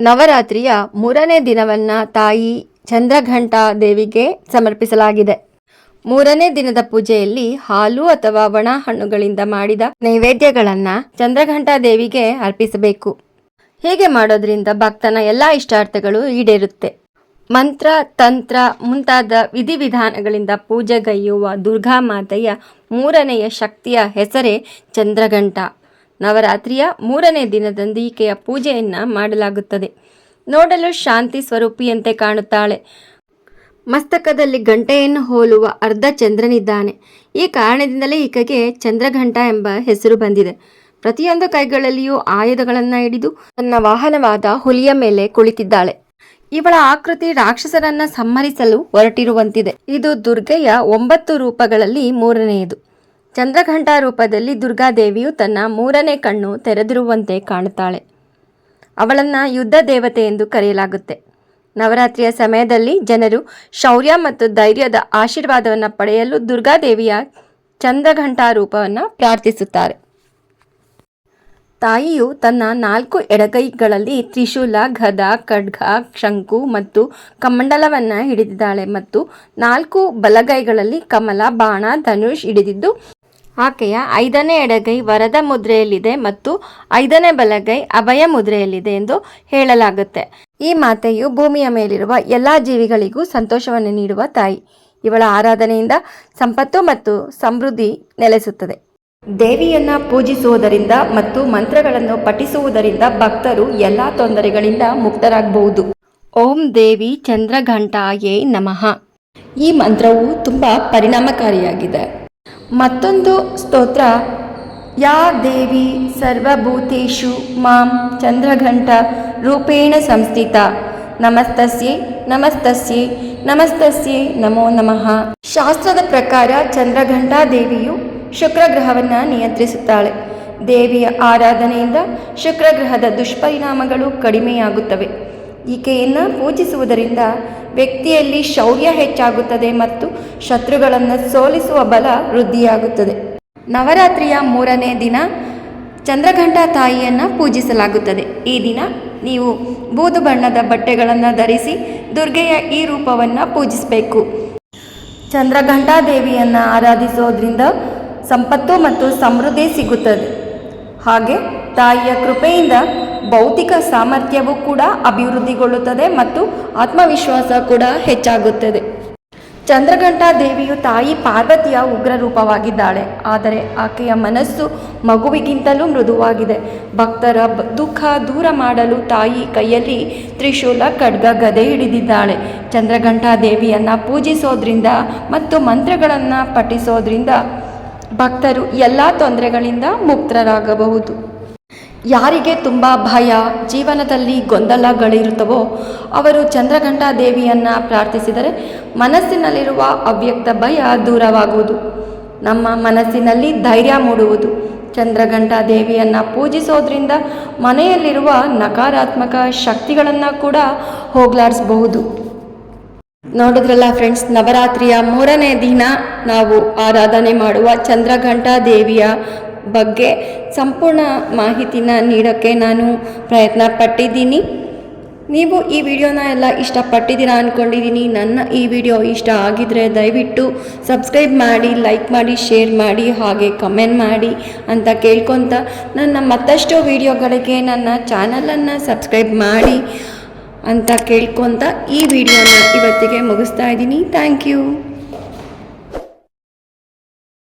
ನವರಾತ್ರಿಯ ಮೂರನೇ ದಿನವನ್ನ ತಾಯಿ ಚಂದ್ರಘಂಟಾ ದೇವಿಗೆ ಸಮರ್ಪಿಸಲಾಗಿದೆ. ಮೂರನೇ ದಿನದ ಪೂಜೆಯಲ್ಲಿ ಹಾಲು ಅಥವಾ ಒಣ ಹಣ್ಣುಗಳಿಂದ ಮಾಡಿದ ನೈವೇದ್ಯಗಳನ್ನ ಚಂದ್ರಘಂಟಾ ದೇವಿಗೆ ಅರ್ಪಿಸಬೇಕು. ಹೀಗೆ ಮಾಡೋದ್ರಿಂದ ಭಕ್ತನ ಎಲ್ಲ ಇಷ್ಟಾರ್ಥಗಳು ಈಡೇರುತ್ತೆ. ಮಂತ್ರ, ತಂತ್ರ ಮುಂತಾದ ವಿಧಿವಿಧಾನಗಳಿಂದ ಪೂಜೆಗೈಯುವ ದುರ್ಗಾ ಮಾತೆಯ ಮೂರನೆಯ ಶಕ್ತಿಯ ಹೆಸರೇ ಚಂದ್ರಘಂಟ. ನವರಾತ್ರಿಯ ಮೂರನೇ ದಿನದಂದು ಈಕೆಯ ಪೂಜೆಯನ್ನು ಮಾಡಲಾಗುತ್ತದೆ. ನೋಡಲು ಶಾಂತಿ ಸ್ವರೂಪಿಯಂತೆ ಕಾಣುತ್ತಾಳೆ. ಮಸ್ತಕದಲ್ಲಿ ಗಂಟೆಯನ್ನು ಹೋಲುವ ಅರ್ಧ ಚಂದ್ರನಿದ್ದಾನೆ. ಈ ಕಾರಣದಿಂದಲೇ ಈಕೆಗೆ ಚಂದ್ರಘಂಟ ಎಂಬ ಹೆಸರು ಬಂದಿದೆ. ಪ್ರತಿಯೊಂದು ಕೈಗಳಲ್ಲಿಯೂ ಆಯುಧಗಳನ್ನು ಹಿಡಿದು ತನ್ನ ವಾಹನವಾದ ಹುಲಿಯ ಮೇಲೆ ಕುಳಿತಿದ್ದಾಳೆ. ಇವಳ ಆಕೃತಿ ರಾಕ್ಷಸರನ್ನ ಸಂಹರಿಸಲು ಹೊರಟಿರುವಂತಿದೆ. ಇದು ದುರ್ಗೆಯ ಒಂಬತ್ತು ರೂಪಗಳಲ್ಲಿ ಮೂರನೆಯದು. ಚಂದ್ರಘಂಟ ರೂಪದಲ್ಲಿ ದುರ್ಗಾದೇವಿಯು ತನ್ನ ಮೂರನೇ ಕಣ್ಣು ತೆರೆದಿರುವಂತೆ ಕಾಣುತ್ತಾಳೆ. ಅವಳನ್ನು ಯುದ್ಧ ದೇವತೆ ಎಂದು ಕರೆಯಲಾಗುತ್ತೆ. ನವರಾತ್ರಿಯ ಸಮಯದಲ್ಲಿ ಜನರು ಶೌರ್ಯ ಮತ್ತು ಧೈರ್ಯದ ಆಶೀರ್ವಾದವನ್ನು ಪಡೆಯಲು ದುರ್ಗಾದೇವಿಯ ಚಂದ್ರಘಂಟಾ ರೂಪವನ್ನು ಪ್ರಾರ್ಥಿಸುತ್ತಾರೆ. ತಾಯಿಯು ತನ್ನ ನಾಲ್ಕು ಎಡಗೈಗಳಲ್ಲಿ ತ್ರಿಶೂಲ, ಗದ, ಖಡ್ಗ, ಶಂಕು ಮತ್ತು ಕಮಂಡಲವನ್ನು ಹಿಡಿದಿದ್ದಾಳೆ ಮತ್ತು ನಾಲ್ಕು ಬಲಗೈಗಳಲ್ಲಿ ಕಮಲ, ಬಾಣ, ಧನುಷ್ ಹಿಡಿದಿದ್ದು ಆಕೆಯ ಐದನೇ ಎಡಗೈ ವರದ ಮುದ್ರೆಯಲ್ಲಿದೆ ಮತ್ತು ಐದನೇ ಬಲಗೈ ಅಭಯ ಮುದ್ರೆಯಲ್ಲಿದೆ ಎಂದು ಹೇಳಲಾಗುತ್ತೆ. ಈ ಮಾತೆಯು ಭೂಮಿಯ ಮೇಲಿರುವ ಎಲ್ಲ ಜೀವಿಗಳಿಗೂ ಸಂತೋಷವನ್ನು ನೀಡುವ ತಾಯಿ. ಇವಳ ಆರಾಧನೆಯಿಂದ ಸಂಪತ್ತು ಮತ್ತು ಸಮೃದ್ಧಿ ನೆಲೆಸುತ್ತದೆ. ದೇವಿಯನ್ನ ಪೂಜಿಸುವುದರಿಂದ ಮತ್ತು ಮಂತ್ರಗಳನ್ನು ಪಠಿಸುವುದರಿಂದ ಭಕ್ತರು ಎಲ್ಲ ತೊಂದರೆಗಳಿಂದ ಮುಕ್ತರಾಗಬಹುದು. ಓಂ ದೇವಿ ಚಂದ್ರಘಂಟಾಯೇ ನಮಃ. ಈ ಮಂತ್ರವು ತುಂಬ ಪರಿಣಾಮಕಾರಿಯಾಗಿದೆ. ಮತ್ತೊಂದು ಸ್ತೋತ್ರ, ಯಾ ದೇವಿ ಸರ್ವಭೂತೇಷು ಮಾಂ ಚಂದ್ರಘಂಟ ರೂಪೇಣ ಸಂಸ್ಥಿತ, ನಮಸ್ತಸ್ಯೆ ನಮಸ್ತಸ್ಯೆ ನಮಸ್ತಸ್ಯೆ, ನಮೋ ನಮಃ. ಶಾಸ್ತ್ರದ ಪ್ರಕಾರ ಚಂದ್ರಘಂಟಾ ದೇವಿಯು ಶುಕ್ರ ಗ್ರಹವನ್ನು ನಿಯಂತ್ರಿಸುತ್ತಾಳೆ. ದೇವಿಯ ಆರಾಧನೆಯಿಂದ ಶುಕ್ರ ಗ್ರಹದ ದುಷ್ಪರಿಣಾಮಗಳು ಕಡಿಮೆಯಾಗುತ್ತವೆ. ಈಕೆಯನ್ನು ಪೂಜಿಸುವುದರಿಂದ ವ್ಯಕ್ತಿಯಲ್ಲಿ ಶೌರ್ಯ ಹೆಚ್ಚಾಗುತ್ತದೆ ಮತ್ತು ಶತ್ರುಗಳನ್ನು ಸೋಲಿಸುವ ಬಲ ವೃದ್ಧಿಯಾಗುತ್ತದೆ. ನವರಾತ್ರಿಯ ಮೂರನೇ ದಿನ ಚಂದ್ರಘಂಟ ತಾಯಿಯನ್ನು ಪೂಜಿಸಲಾಗುತ್ತದೆ. ಈ ದಿನ ನೀವು ಬೂದು ಬಣ್ಣದ ಬಟ್ಟೆಗಳನ್ನು ಧರಿಸಿ ದುರ್ಗೆಯ ಈ ರೂಪವನ್ನು ಪೂಜಿಸಬೇಕು. ಚಂದ್ರಘಂಟಾ ದೇವಿಯನ್ನು ಆರಾಧಿಸೋದ್ರಿಂದ ಸಂಪತ್ತು ಮತ್ತು ಸಮೃದ್ಧಿ ಸಿಗುತ್ತದೆ. ಹಾಗೆ ತಾಯಿಯ ಕೃಪೆಯಿಂದ ಭೌತಿಕ ಸಾಮರ್ಥ್ಯವೂ ಕೂಡ ಅಭಿವೃದ್ಧಿಗೊಳ್ಳುತ್ತದೆ ಮತ್ತು ಆತ್ಮವಿಶ್ವಾಸ ಕೂಡ ಹೆಚ್ಚಾಗುತ್ತದೆ. ಚಂದ್ರಘಂಟಾ ದೇವಿಯು ತಾಯಿ ಪಾರ್ವತಿಯ ಉಗ್ರ ರೂಪವಾಗಿದ್ದಾಳೆ. ಆದರೆ ಆಕೆಯ ಮನಸ್ಸು ಮಗುವಿಗಿಂತಲೂ ಮೃದುವಾಗಿದೆ. ಭಕ್ತರ ದುಃಖ ದೂರ ಮಾಡಲು ತಾಯಿ ಕೈಯಲ್ಲಿ ತ್ರಿಶೂಲ ಖಡ್ಗ ಗದೆ ಹಿಡಿದಿದ್ದಾಳೆ. ಚಂದ್ರಘಂಟಾ ದೇವಿಯನ್ನು ಪೂಜಿಸೋದ್ರಿಂದ ಮತ್ತು ಮಂತ್ರಗಳನ್ನು ಪಠಿಸೋದ್ರಿಂದ ಭಕ್ತರು ಎಲ್ಲ ತೊಂದರೆಗಳಿಂದ ಮುಕ್ತರಾಗಬಹುದು. ಯಾರಿಗೆ ತುಂಬ ಭಯ ಜೀವನದಲ್ಲಿ ಗೊಂದಲಗಳಿರುತ್ತವೋ ಅವರು ಚಂದ್ರಘಂಟಾ ದೇವಿಯನ್ನು ಪ್ರಾರ್ಥಿಸಿದರೆ ಮನಸ್ಸಿನಲ್ಲಿರುವ ಅವ್ಯಕ್ತ ಭಯ ದೂರವಾಗುವುದು. ನಮ್ಮ ಮನಸ್ಸಿನಲ್ಲಿ ಧೈರ್ಯ ಮೂಡುವುದು. ಚಂದ್ರಘಂಟಾ ದೇವಿಯನ್ನು ಪೂಜಿಸೋದ್ರಿಂದ ಮನೆಯಲ್ಲಿರುವ ನಕಾರಾತ್ಮಕ ಶಕ್ತಿಗಳನ್ನು ಕೂಡ ಹೋಗ್ಲಾಡಿಸಬಹುದು ನೋಡಿದ್ರಲ್ಲ ಫ್ರೆಂಡ್ಸ್, ನವರಾತ್ರಿಯ ಮೂರನೇ ದಿನ ನಾವು ಆರಾಧನೆ ಮಾಡುವ ಚಂದ್ರಘಂಟಾ ದೇವಿಯ ಬಗ್ಗೆ ಸಂಪೂರ್ಣ ಮಾಹಿತಿನ ನೀಡೋಕ್ಕೆ ನಾನು ಪ್ರಯತ್ನ ಪಟ್ಟಿದ್ದೀನಿ ನೀವು ಈ ವಿಡಿಯೋನ ಎಲ್ಲ ಇಷ್ಟಪಟ್ಟಿದ್ದೀರಾ ಅಂದ್ಕೊಂಡಿದ್ದೀನಿ ನನ್ನ ಈ ವಿಡಿಯೋ ಇಷ್ಟ ಆಗಿದ್ರೆ ದಯವಿಟ್ಟು ಸಬ್ಸ್ಕ್ರೈಬ್ ಮಾಡಿ, ಲೈಕ್ ಮಾಡಿ, ಶೇರ್ ಮಾಡಿ, ಹಾಗೆ ಕಮೆಂಟ್ ಮಾಡಿ ಅಂತ ಕೇಳ್ಕೊತ ನನ್ನ ಮತ್ತಷ್ಟು ವಿಡಿಯೋಗಳಿಗೆ ನನ್ನ ಚಾನಲನ್ನು ಸಬ್ಸ್ಕ್ರೈಬ್ ಮಾಡಿ ಅಂತ ಕೇಳ್ಕೊತ ಈ ವಿಡಿಯೋನ ಇವತ್ತಿಗೆ ಮುಗಿಸ್ತಾ ಇದ್ದೀನಿ. Thank you.